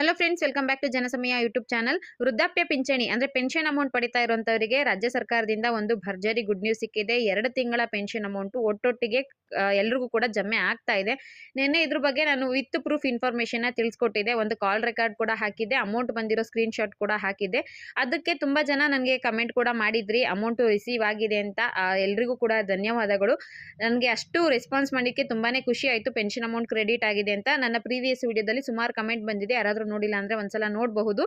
Hello friends welcome back to Janasamaya YouTube channel ವೃದ್ಧಾಪ್ಯ ಪಿಂಚಣಿ, ಅಂದ್ರೆ ಪೆನ್ಷನ್ ಅಮೌಂಟ್ ಪಡಿತಾ ಇರುವಂತವರಿಗೆ ರಾಜ್ಯ ಸರ್ಕಾರದಿಂದ ಒಂದು ಭರ್ಜರಿ ಗುಡ್ ನ್ಯೂಸ್ ಸಿಕ್ಕಿದೆ. ಎರಡು ತಿಂಗಳ ಪೆನ್ಷನ್ ಅಮೌಂಟ್ ಒಟ್ಟೊಟ್ಟಿಗೆ ಎಲ್ರಿಗೂ ಕೂಡ ಜಮೆ ಆಗ್ತಾ ಇದೆ. ನಿನ್ನೆ ಇದ್ರ ಬಗ್ಗೆ ನಾನು ವಿತ್ ಪ್ರೂಫ್ ಇನ್ಫಾರ್ಮೇಶನ್ ತಿಳಿಸ್ಕೊಟ್ಟಿದೆ ಒಂದು ಕಾಲ್ ರೆಕಾರ್ಡ್ ಕೂಡ ಹಾಕಿದ್ದೆ. ಅಮೌಂಟ್ ಬಂದಿರೋ ಸ್ಕ್ರೀನ್ ಶಾಟ್ ಕೂಡ ಹಾಕಿದ್ದೆ. ಅದಕ್ಕೆ ತುಂಬಾ ಜನ ನನಗೆ ಕಮೆಂಟ್ ಕೂಡ ಮಾಡಿದ್ರಿ. ಅಮೌಂಟ್ ರಿಸೀವ್ ಆಗಿದೆ ಅಂತ ಎಲ್ರಿಗೂ ಕೂಡ ಧನ್ಯವಾದಗಳು. ನನಗೆ ಅಷ್ಟು ರೆಸ್ಪಾನ್ಸ್ ಮಾಡಲಿಕ್ಕೆ ತುಂಬಾನೇ ಖುಷಿ ಆಯಿತು. ಪೆನ್ಷನ್ ಅಮೌಂಟ್ ಕ್ರೆಡಿಟ್ ಆಗಿದೆ ಅಂತ. ನನ್ನ ಪ್ರೀವಿಯಸ್ ವಿಡಿಯೋದಲ್ಲಿ ಸುಮಾರು ಕಮೆಂಟ್ ಬಂದಿದೆ. ಯಾರಾದರೂ ನೋಡಿಲ್ಲ ಅಂದರೆ ಒಂದ್ಸಲ ನೋಡಬಹುದು.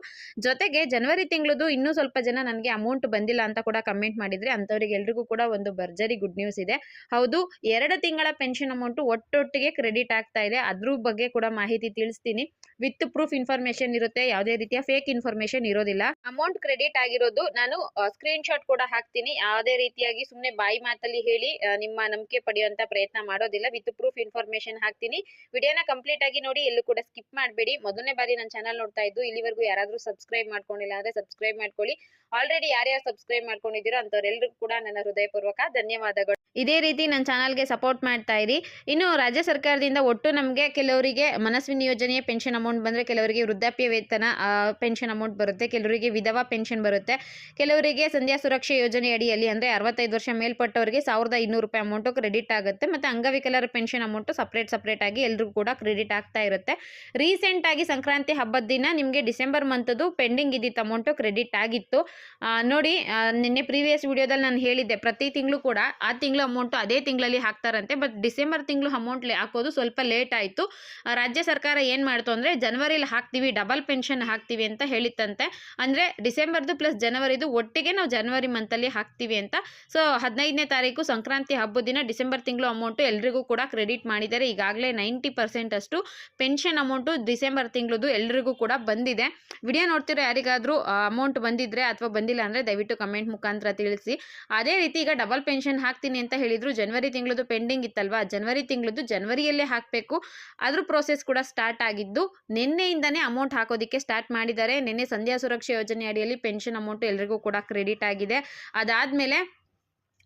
ಜೊತೆಗೆ ಜನವರಿ ತಿಂಗಳದು ಇನ್ನೂ ಸ್ವಲ್ಪ ಜನ ನನಗೆ ಅಮೌಂಟ್ ಬಂದಿಲ್ಲ ಅಂತ ಕೂಡ ಕಮೆಂಟ್ ಮಾಡಿದ್ರೆ ಅಂಥವ್ರಿಗೆ ಎಲ್ರಿಗೂ ಕೂಡ ಒಂದು ಭರ್ಜರಿ ಗುಡ್ ನ್ಯೂಸ್ ಇದೆ. ಹೌದು, ಎರಡು ತಿಂಗಳ ಪೆನ್ಷನ್ ಅಮೌಂಟ್ ಒಟ್ಟೊಟ್ಟಿಗೆ ಕ್ರೆಡಿಟ್ ಆಗ್ತಾ ಇದೆ. ಅದ್ರ ಬಗ್ಗೆ ಕೂಡ ಮಾಹಿತಿ ತಿಳಿಸ್ತೀನಿ. ವಿತ್ ಪ್ರೂಫ್ ಇನ್ಫಾರ್ಮೇಶನ್ ಇರುತ್ತೆ, ಯಾವುದೇ ರೀತಿಯ ಫೇಕ್ ಇನ್ಫಾರ್ಮೇಶನ್ ಇರೋದಿಲ್ಲ. ಅಮೌಂಟ್ ಕ್ರೆಡಿಟ್ ಆಗಿರೋದು ನಾನು ಸ್ಕ್ರೀನ್ ಶಾಟ್ ಕೂಡ ಹಾಕ್ತೀನಿ. ಯಾವುದೇ ರೀತಿಯಾಗಿ ಸುಮ್ಮನೆ ಬಾಯಿ ಮಾತಲ್ಲಿ ಹೇಳಿ ನಿಮ್ಮ ನಂಬಿಕೆ ಪಡೆಯುವಂತ ಪ್ರಯತ್ನ ಮಾಡೋದಿಲ್ಲ. ವಿತ್ ಪ್ರೂಫ್ ಇನ್ಫಾರ್ಮೇಶನ್ ಹಾಕ್ತೀನಿ. ವಿಡಿಯೋನ ಕಂಪ್ಲೀಟ್ ಆಗಿ ನೋಡಿ, ಎಲ್ಲೂ ಕೂಡ ಸ್ಕಿಪ್ ಮಾಡಬೇಡಿ. ಮೊದಲನೇ ಬಾರಿ ನನ್ನ ಚಾನಲ್ ನೋಡ್ತಾ ಇದ್ದು ಇಲ್ಲಿವರೆಗೂ ಯಾರಾದ್ರೂ ಸಬ್ಸ್ಕ್ರೈಬ್ ಮಾಡ್ಕೊಂಡಿಲ್ಲ ಅಂದ್ರೆ ಸಬ್ಸ್ಕ್ರೈಬ್ ಮಾಡ್ಕೊಳ್ಳಿ. ಆಲ್ರೆಡಿ ಯಾರ್ಯಾರು ಸಬ್ಸ್ಕ್ರೈಬ್ ಮಾಡ್ಕೊಂಡಿದ್ದೀರೋ ಅಂಥವ್ರೆಲ್ಲರಿಗೂ ಕೂಡ ನನ್ನ ಹೃದಯಪೂರ್ವಕ ಧನ್ಯವಾದಗಳು. ಇದೇ ರೀತಿ ನನ್ನ ಚಾನಲ್ಗೆ ಸಪೋರ್ಟ್ ಮಾಡ್ತಾ ಇರಿ. ಇನ್ನು ರಾಜ್ಯ ಸರ್ಕಾರದಿಂದ ಒಟ್ಟು ನಮಗೆ ಕೆಲವರಿಗೆ ಮನಸ್ವಿನ ಯೋಜನೆಯ ಪೆನ್ಷನ್ ಅಮೌಂಟ್ ಬಂದರೆ ಕೆಲವರಿಗೆ ವೃದ್ಧಾಪ್ಯ ವೇತನ ಪೆನ್ಷನ್ ಅಮೌಂಟ್ ಬರುತ್ತೆ, ಕೆಲವರಿಗೆ ವಿಧವಾ ಪೆನ್ಷನ್ ಬರುತ್ತೆ. ಕೆಲವರಿಗೆ ಸಂಧ್ಯಾ ಸುರಕ್ಷಾ ಯೋಜನೆ ಅಡಿಯಲ್ಲಿ ಅಂದರೆ ಅರವತ್ತೈದು ವರ್ಷ ಮೇಲ್ಪಟ್ಟವರಿಗೆ ಸಾವಿರದ ಇನ್ನೂರು ರೂಪಾಯಿ ಅಮೌಂಟು ಕ್ರೆಡಿಟ್ ಆಗುತ್ತೆ. ಮತ್ತು ಅಂಗವಿಕಲರ ಪೆನ್ಷನ್ ಅಮೌಂಟು ಸಪ್ರೇಟ್ ಸಪ್ರೇಟ್ ಆಗಿ ಎಲ್ಲರಿಗೂ ಕೂಡ ಕ್ರೆಡಿಟ್ ಆಗ್ತಾ ಇರುತ್ತೆ. ರೀಸೆಂಟಾಗಿ ಸಂಕ್ರಾಂತಿ ಹಬ್ಬದ ದಿನ ನಿಮಗೆ ಡಿಸೆಂಬರ್ ಮಂತದ್ದು ಪೆಂಡಿಂಗ್ ಇದ್ದಿತ್ತು ಅಮೌಂಟು ಕ್ರೆಡಿಟ್ ಆಗಿತ್ತು. ನೋಡಿ ನಿನ್ನೆ ಪ್ರೀವಿಯಸ್ ವಿಡಿಯೋದಲ್ಲಿ ನಾನು ಹೇಳಿದ್ದೆ, ಪ್ರತಿ ತಿಂಗಳು ಕೂಡ ಆ ತಿಂಗಳು ಅಮೌಂಟು ಅದೇ ತಿಂಗಳಲ್ಲಿ ಹಾಕ್ತಾರಂತೆ ಬಟ್ ಡಿಸೆಂಬರ್ ತಿಂಗಳು ಅಮೌಂಟ್ ಹಾಕೋದು ಸ್ವಲ್ಪ ಲೇಟ್ ಆಯಿತು. ರಾಜ್ಯ ಸರ್ಕಾರ ಏನು ಮಾಡ್ತು ಅಂದರೆ, ಜನವರಿಲಿ ಹಾಕ್ತೀವಿ ಡಬಲ್ ಪೆನ್ಷನ್ ಹಾಕ್ತೀವಿ ಅಂತ ಹೇಳಿತ್ತಂತೆ. ಅಂದರೆ ಡಿಸೆಂಬರ್ದು ಪ್ಲಸ್ ಜನವರಿದು ಒಟ್ಟಿಗೆ ನಾವು ಜನವರಿ ಮಂತಲ್ಲಿ ಹಾಕ್ತೀವಿ ಅಂತ. ಸೊ ಹದಿನೈದನೇ ತಾರೀಕು ಸಂಕ್ರಾಂತಿ ಹಬ್ಬದ ದಿನ ಡಿಸೆಂಬರ್ ತಿಂಗಳು ಅಮೌಂಟು ಎಲ್ರಿಗೂ ಕೂಡ ಕ್ರೆಡಿಟ್ ಮಾಡಿದ್ದಾರೆ. ಈಗಾಗಲೇ ನೈಂಟಿ ಪರ್ಸೆಂಟ್ ಅಷ್ಟು ಪೆನ್ಷನ್ ಅಮೌಂಟು ಡಿಸೆಂಬರ್ ತಿಂಗಳದು ಎಲ್ರಿಗೂ ಕೂಡ ಬಂದಿದೆ. ವಿಡಿಯೋ ನೋಡ್ತಿರೋ ಯಾರಿಗಾದರೂ ಅಮೌಂಟ್ ಬಂದಿದ್ರೆ ಅಥವಾ ಬಂದಿಲ್ಲ ಅಂದರೆ ದಯವಿಟ್ಟು ಕಮೆಂಟ್ ಮುಖಾಂತರ ತಿಳಿಸಿ. ಅದೇ ರೀತಿ ಈಗ ಡಬಲ್ ಪೆನ್ಷನ್ ಹಾಕ್ತೀನಿ ಅಂತ ಹೇಳಿದ್ರು ಜನವರಿ ತಿಂಗಳದ್ದು ಪೆಂಡಿಂಗ್ ಇತ್ತಲ್ವಾ? ಜನವರಿ ತಿಂಗಳದ್ದು ಜನವರಿಯಲ್ಲೇ ಹಾಕಬೇಕು. ಅದ್ರ ಪ್ರೋಸೆಸ್ ಕೂಡ ಸ್ಟಾರ್ಟ್ ಆಗಿದ್ದು ನಿನ್ನೆಯಿಂದನೇ ಅಮೌಂಟ್ ಹಾಕೋದಕ್ಕೆ ಸ್ಟಾರ್ಟ್ ಮಾಡಿದ್ದಾರೆ. ನಿನ್ನೆ ಸಂಧ್ಯಾ ಸುರಕ್ಷಾ ಯೋಜನೆ ಅಡಿಯಲ್ಲಿ ಪೆನ್ಷನ್ ಅಮೌಂಟ್ ಎಲ್ರಿಗೂ ಕೂಡ ಕ್ರೆಡಿಟ್ ಆಗಿದೆ. ಅದಾದಮೇಲೆ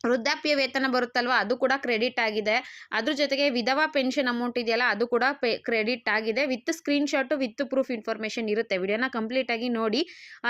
ವೃದ್ಧಾಪ್ಯ ವೇತನ ಬರುತ್ತಲ್ವ? ಅದು ಕೂಡ ಕ್ರೆಡಿಟ್ ಆಗಿದೆ. ಅದ್ರ ಜೊತೆಗೆ ವಿಧವಾ ಪೆನ್ಷನ್ ಅಮೌಂಟ್ ಇದೆಯಲ್ಲ, ಅದು ಕೂಡ ಕ್ರೆಡಿಟ್ ಆಗಿದೆ. With screenshot, with proof information ಇರುತ್ತೆ. ವಿಡಿಯೋನ ಕಂಪ್ಲೀಟಾಗಿ ನೋಡಿ.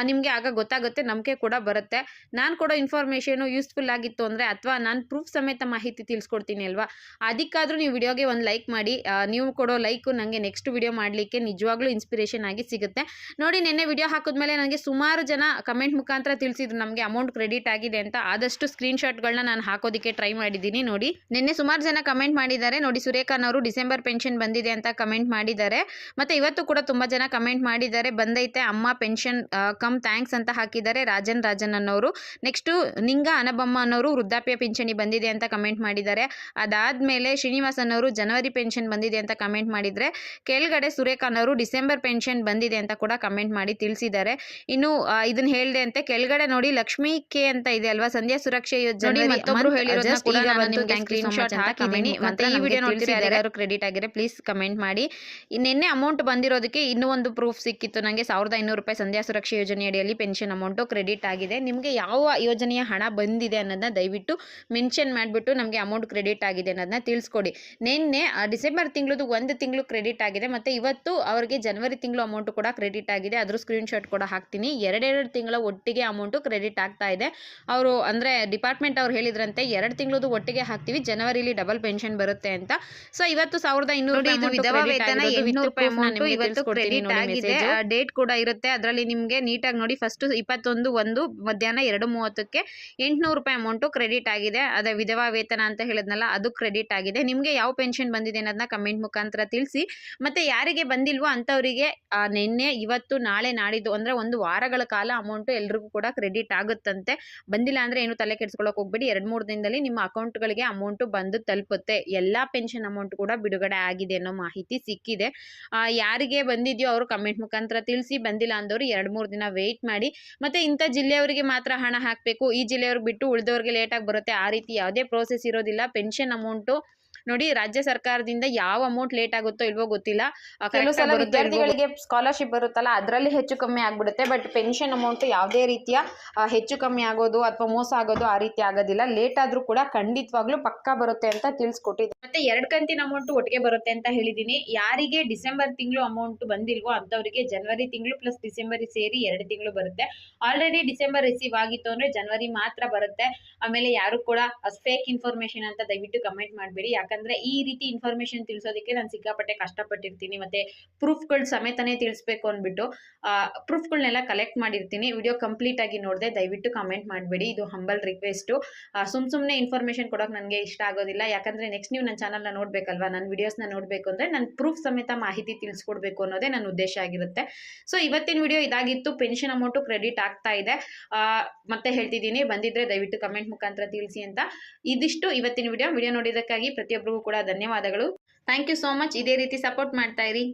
ನಿಮಗೆ ಆಗ ಗೊತ್ತಾಗುತ್ತೆ, ನಂಬಿಕೆ ಕೂಡ ಬರುತ್ತೆ. ನಾನು ಕೊಡೋ ಇನ್ಫಾರ್ಮೇಷನು ಯೂಸ್ಫುಲ್ ಆಗಿತ್ತು ಅಂದರೆ ಅಥವಾ ನಾನು ಪ್ರೂಫ್ ಸಮೇತ ಮಾಹಿತಿ ತಿಳಿಸ್ಕೊಡ್ತೀನಿ ಅಲ್ವಾ? ಅದಕ್ಕಾದರೂ ನೀವು ವಿಡಿಯೋಗೆ ಒಂದು ಲೈಕ್ ಮಾಡಿ. ನೀವು ಕೊಡೋ ಲೈಕು ನನಗೆ ನೆಕ್ಸ್ಟ್ ವಿಡಿಯೋ ಮಾಡಲಿಕ್ಕೆ ನಿಜವಾಗ್ಲೂ ಇನ್ಸ್ಪಿರೇಷನ್ ಆಗಿ ಸಿಗುತ್ತೆ. ನೋಡಿ, ನಿನ್ನೆ ವಿಡಿಯೋ ಹಾಕಿದ್ಮೇಲೆ ನನಗೆ ಸುಮಾರು ಜನ ಕಮೆಂಟ್ ಮುಖಾಂತರ ತಿಳಿಸಿದ್ರು, ನಮಗೆ ಅಮೌಂಟ್ ಕ್ರೆಡಿಟ್ ಆಗಿದೆ ಅಂತ. ಆದಷ್ಟು ಸ್ಕ್ರೀನ್ ಶಾಟ್ಗಳನ್ನ ನಾನು ಹಾಕೋದಕ್ಕೆ ಟ್ರೈ ಮಾಡಿದ್ದೀನಿ. ನೋಡಿ, ನಿನ್ನೆ ಸುಮಾರು ಜನ ಕಮೆಂಟ್ ಮಾಡಿದ್ದಾರೆ. ನೋಡಿ, ಸುರೇಖಾನ್ ಅವರು ಡಿಸೆಂಬರ್ ಪೆನ್ಷನ್ ಬಂದಿದೆ ಅಂತ ಕಮೆಂಟ್ ಮಾಡಿದ್ದಾರೆ. ಮತ್ತೆ ಇವತ್ತು ಕೂಡ ತುಂಬ ಜನ ಕಮೆಂಟ್ ಮಾಡಿದ್ದಾರೆ. ಬಂದೈತೆ, ಅಮ್ಮ ಪೆನ್ಷನ್ ಕಮ್ ಥ್ಯಾಂಕ್ಸ್ ಅಂತ ಹಾಕಿದ್ದಾರೆ ರಾಜನ್ ರಾಜನ್ ಅನ್ನೋರು. ನೆಕ್ಸ್ಟು ನಿಂಗ ಅನಬಮ್ಮ ಅನ್ನೋರು ವೃದ್ಧಾಪ್ಯ ಪಿಂಚಣಿ ಬಂದಿದೆ ಅಂತ ಕಮೆಂಟ್ ಮಾಡಿದ್ದಾರೆ. ಅದಾದ್ಮೇಲೆ ಶ್ರೀನಿವಾಸ್ ಅನ್ನೋರು ಜನವರಿ ಪೆನ್ಷನ್ ಬಂದಿದೆ ಅಂತ ಕಮೆಂಟ್ ಮಾಡಿದ್ರೆ, ಕೆಳಗಡೆ ಸುರೇಖಾನ್ ಅವರು ಡಿಸೆಂಬರ್ ಪೆನ್ಷನ್ ಬಂದಿದೆ ಅಂತ ಕೂಡ ಕಮೆಂಟ್ ಮಾಡಿ ತಿಳಿಸಿದ್ದಾರೆ. ಇನ್ನು ಇದನ್ನ ಹೇಳ್ದೆ ಅಂತೆ, ಕೆಳಗಡೆ ನೋಡಿ ಲಕ್ಷ್ಮಿ ಕೆ ಅಂತ ಇದೆ ಅಲ್ವಾ, ಸಂಧ್ಯಾ ಸುರಕ್ಷೆ ಯೋಜನೆ ಮತ್ತೊಬ್ರು ಹೇಳಿರೋದನ್ನ ಕೂಡ ನಾನು ಸ್ಕ್ರೀನ್ ಶಾಟ್ ಹಾಕಿದ್ದೀನಿ. ಮತ್ತೆ ಈ ವಿಡಿಯೋ ನೋಡ್ತೀರಾ ಕ್ರೆಡಿಟ್ ಆಗಿದ್ರೆ ಪ್ಲೀಸ್ ಕಮೆಂಟ್ ಮಾಡಿ. ನಿನ್ನೆ ಅಮೌಂಟ್ ಬಂದಿರೋದಕ್ಕೆ ಇನ್ನೂ ಒಂದು ಪ್ರೂಫ್ ಸಿಕ್ಕಿತ್ತು. ನನಗೆ ಸಾವಿರದ ಐನೂರು ರೂಪಾಯಿ ಸಂಧ್ಯಾ ಸುರಕ್ಷಾ ಯೋಜನೆ ಅಡಿಯಲ್ಲಿ ಪೆನ್ಷನ್ ಅಮೌಂಟು ಕ್ರೆಡಿಟ್ ಆಗಿದೆ. ನಿಮಗೆ ಯಾವ ಯೋಜನೆಯ ಹಣ ಬಂದಿದೆ ಅನ್ನೋದನ್ನ ದಯವಿಟ್ಟು ಮೆನ್ಷನ್ ಮಾಡಿಬಿಟ್ಟು ನಮಗೆ ಅಮೌಂಟ್ ಕ್ರೆಡಿಟ್ ಆಗಿದೆ ಅನ್ನೋದನ್ನ ತಿಳಿಸ್ಕೊಡಿ. ನಿನ್ನೆ ಡಿಸೆಂಬರ್ ತಿಂಗಳದು ಒಂದು ತಿಂಗಳು ಕ್ರೆಡಿಟ್ ಆಗಿದೆ. ಮತ್ತೆ ಇವತ್ತು ಅವರಿಗೆ ಜನವರಿ ತಿಂಗಳು ಅಮೌಂಟ್ ಕೂಡ ಕ್ರೆಡಿಟ್ ಆಗಿದೆ. ಅದ್ರ ಸ್ಕ್ರೀನ್ ಶಾಟ್ ಕೂಡ ಹಾಕ್ತೀನಿ. ಎರಡೆರಡು ತಿಂಗಳ ಒಟ್ಟಿಗೆ ಅಮೌಂಟು ಕ್ರೆಡಿಟ್ ಆಗ್ತಾ ಇದೆ. ಅವರು ಅಂದರೆ ಡಿಪಾರ್ಟ್ಮೆಂಟ್ ಅವ್ರು ಹೇಳಿದ್ರಂತೆ ಎರಡು ತಿಂಗಳದು ಒಟ್ಟಿಗೆ ಹಾಕ್ತೀವಿ ಜನವರಿಲಿ ಡಬಲ್ ಪೆನ್ಷನ್ ಬರುತ್ತೆ ಅಂತ. ಸೊ ಇವತ್ತು ಸಾವಿರದ ಇನ್ನೂರು ಡೇಟ್ ಕೂಡ ಇರುತ್ತೆ. ಅದರಲ್ಲಿ ನಿಮಗೆ ನೀಟಾಗಿ ನೋಡಿ ಫಸ್ಟ್ ಇಪ್ಪತ್ತೊಂದು ಒಂದು ಮಧ್ಯಾಹ್ನ ಎರಡು ಮೂವತ್ತಕ್ಕೆ ಎಂಟುನೂರು ರೂಪಾಯಿ ಅಮೌಂಟು ಕ್ರೆಡಿಟ್ ಆಗಿದೆ. ಅದೇ ವಿಧವಾ ವೇತನ ಅಂತ ಹೇಳಿದ್ನಲ್ಲ ಅದು ಕ್ರೆಡಿಟ್ ಆಗಿದೆ. ನಿಮಗೆ ಯಾವ ಪೆನ್ಷನ್ ಬಂದಿದೆ ಅನ್ನೋದನ್ನ ಕಮೆಂಟ್ ಮುಖಾಂತರ ತಿಳಿಸಿ. ಮತ್ತೆ ಯಾರಿಗೆ ಬಂದಿಲ್ವೋ ಅಂತವರಿಗೆ ನಿನ್ನೆ ಇವತ್ತು ನಾಳೆ ನಾಡಿದ್ದು ಅಂದ್ರೆ ಒಂದು ವಾರಗಳ ಕಾಲ ಅಮೌಂಟ್ ಎಲ್ರಿಗೂ ಕೂಡ ಕ್ರೆಡಿಟ್ ಆಗುತ್ತಂತೆ. ಬಂದಿಲ್ಲ ಅಂದ್ರೆ ಏನು ತಲೆ ಕೆಡಿಸ್ಕೊಳ್ಳೋಕೆ ಹೋಗ್ಬೇಡಿ. ಎರಡು ಮೂರು ದಿನದಲ್ಲಿ ನಿಮ್ಮ ಅಕೌಂಟ್ಗಳಿಗೆ ಅಮೌಂಟು ಬಂದು ತಲುಪುತ್ತೆ. ಎಲ್ಲ ಪೆನ್ಷನ್ ಅಮೌಂಟ್ ಕೂಡ ಬಿಡುಗಡೆ ಆಗಿದೆ ಅನ್ನೋ ಮಾಹಿತಿ ಸಿಕ್ಕಿದೆ. ಯಾರಿಗೆ ಬಂದಿದೆಯೋ ಅವರು ಕಮೆಂಟ್ ಮುಖಾಂತರ ತಿಳಿಸಿ, ಬಂದಿಲ್ಲ ಅಂದವರು ಎರಡು ಮೂರು ದಿನ ವೆಯ್ಟ್ ಮಾಡಿ. ಮತ್ತೆ ಇಂಥ ಜಿಲ್ಲೆಯವರಿಗೆ ಮಾತ್ರ ಹಣ ಹಾಕಬೇಕು. ಈ ಜಿಲ್ಲೆಯವ್ರಿಗೆ ಬಿಟ್ಟು ಉಳಿದವ್ರಿಗೆ ಲೇಟಾಗಿ ಬರುತ್ತೆ. ಆ ರೀತಿ ಯಾವುದೇ ಪ್ರೋಸೆಸ್ ಇರೋದಿಲ್ಲ. ಪೆನ್ಷನ್ ಅಮೌಂಟು ನೋಡಿ ರಾಜ್ಯ ಸರ್ಕಾರದಿಂದ ಯಾವ ಅಮೌಂಟ್ ಲೇಟ್ ಆಗುತ್ತೋ ಇಲ್ವೋ ಗೊತ್ತಿಲ್ಲ. ಕೆಲವು ಸಲ ವಿದ್ಯಾರ್ಥಿಗಳಿಗೆ ಸ್ಕಾಲರ್ಶಿಪ್ ಬರುತ್ತಲ್ಲ ಅದರಲ್ಲಿ ಹೆಚ್ಚು ಕಮ್ಮಿ ಆಗ್ಬಿಡುತ್ತೆ. ಬಟ್ ಪೆನ್ಷನ್ ಅಮೌಂಟ್ ಯಾವುದೇ ರೀತಿಯ ಹೆಚ್ಚು ಕಮ್ಮಿ ಆಗೋದು ಅಥವಾ ಮೋಸ ಆಗೋದು ಆ ರೀತಿ ಆಗೋದಿಲ್ಲ. ಲೇಟ್ ಆದ್ರೂ ಕೂಡ ಖಂಡಿತವಾಗ್ಲೂ ಪಕ್ಕಾ ಬರುತ್ತೆ ಅಂತ ತಿಳಿಸ್ಕೊಟ್ಟಿದ್ದಾರೆ. ಮತ್ತೆ ಎರಡ್ ಕಂತಿನ ಅಮೌಂಟ್ ಒಟ್ಟಿಗೆ ಬರುತ್ತೆ ಅಂತ ಹೇಳಿದೀನಿ. ಯಾರಿಗೆ ಡಿಸೆಂಬರ್ ತಿಂಗಳು ಅಮೌಂಟ್ ಬಂದಿಲ್ವೋ ಅಂತವರಿಗೆ ಜನವರಿ ತಿಂಗಳು ಪ್ಲಸ್ ಡಿಸೆಂಬರ್ ಸೇರಿ ಎರಡು ತಿಂಗಳು ಬರುತ್ತೆ. ಆಲ್ರೆಡಿ ಡಿಸೆಂಬರ್ ರಿಸೀವ್ ಆಗಿತ್ತು ಅಂದ್ರೆ ಜನವರಿ ಮಾತ್ರ ಬರುತ್ತೆ. ಆಮೇಲೆ ಯಾರು ಕೂಡ ಫೇಕ್ ಇನ್ಫಾರ್ಮೇಶನ್ ಅಂತ ದಯವಿಟ್ಟು ಕಮೆಂಟ್ ಮಾಡಬೇಡಿ. ಯಾಕಂದ್ರೆ ಈ ರೀತಿ ಇನ್ಫಾರ್ಮೇಶನ್ ತಿಳಿಸೋದಕ್ಕೆ ನಾನು ಸಿಕ್ಕಾಪಟ್ಟೆ ಕಷ್ಟಪಟ್ಟಿರ್ತೀನಿ. ಮತ್ತೆ ಪ್ರೂಫ್ಗಳು ಸಮೇತನೇ ತಿಳಿಸ್ಬೇಕು ಅಂದ್ಬಿಟ್ಟು ಪ್ರೂಫ್ಗಳನ್ನೆಲ್ಲ ಕಲೆಕ್ಟ್ ಮಾಡಿರ್ತೀನಿ. ವಿಡಿಯೋ ಕಂಪ್ಲೀಟ್ ಆಗಿ ನೋಡಿದೆ ದಯವಿಟ್ಟು ಕಮೆಂಟ್ ಮಾಡಬೇಡಿ. ಇದು ಹಂಬಲ್ ರಿಕ್ವೆಸ್ಟು ಸುಮ್ ಸುಮ್ಮನೆ ಇನ್ಫಾರ್ಮೇಶನ್ ಕೊಡೋಕೆ ನನಗೆ ಇಷ್ಟ ಆಗೋದಿಲ್ಲ. ಯಾಕಂದ್ರೆ ನೆಕ್ಸ್ಟ್ ನೀವು ನನ್ನ ಚಾನಲ್ನ ನೋಡಬೇಕಲ್ವಾ? ನನ್ನ ವಿಡಿಯೋಸ್ನ ನೋಡಬೇಕು ಅಂದರೆ ನಾನು ಪ್ರೂಫ್ ಸಮೇತ ಮಾಹಿತಿ ತಿಳಿಸ್ಕೊಡ್ಬೇಕು ಅನ್ನೋದೇ ನನ್ನ ಉದ್ದೇಶ ಆಗಿರುತ್ತೆ. ಸೊ ಇವತ್ತಿನ ವಿಡಿಯೋ ಇದಾಗಿತ್ತು. ಪೆನ್ಷನ್ ಅಮೌಂಟು ಕ್ರೆಡಿಟ್ ಆಗ್ತಾ ಇದೆ. ಮತ್ತೆ ಹೇಳ್ತಿದ್ದೀನಿ. ಬಂದಿದ್ರೆ ದಯವಿಟ್ಟು ಕಮೆಂಟ್ ಮುಖಾಂತರ ತಿಳಿಸಿ ಅಂತ. ಇದಿಷ್ಟು ಇವತ್ತಿನ ವಿಡಿಯೋ ವಿಡಿಯೋ ನೋಡಿದ್ದಕ್ಕಾಗಿ ಪ್ರತಿಯೊಬ್ಬರಿಗೂ ಕೂಡ ಧನ್ಯವಾದಗಳು. ಥ್ಯಾಂಕ್ ಯು ಸೋ ಮಚ್ ಇದೇ ರೀತಿ ಸಪೋರ್ಟ್ ಮಾಡ್ತಾ ಇರಿ.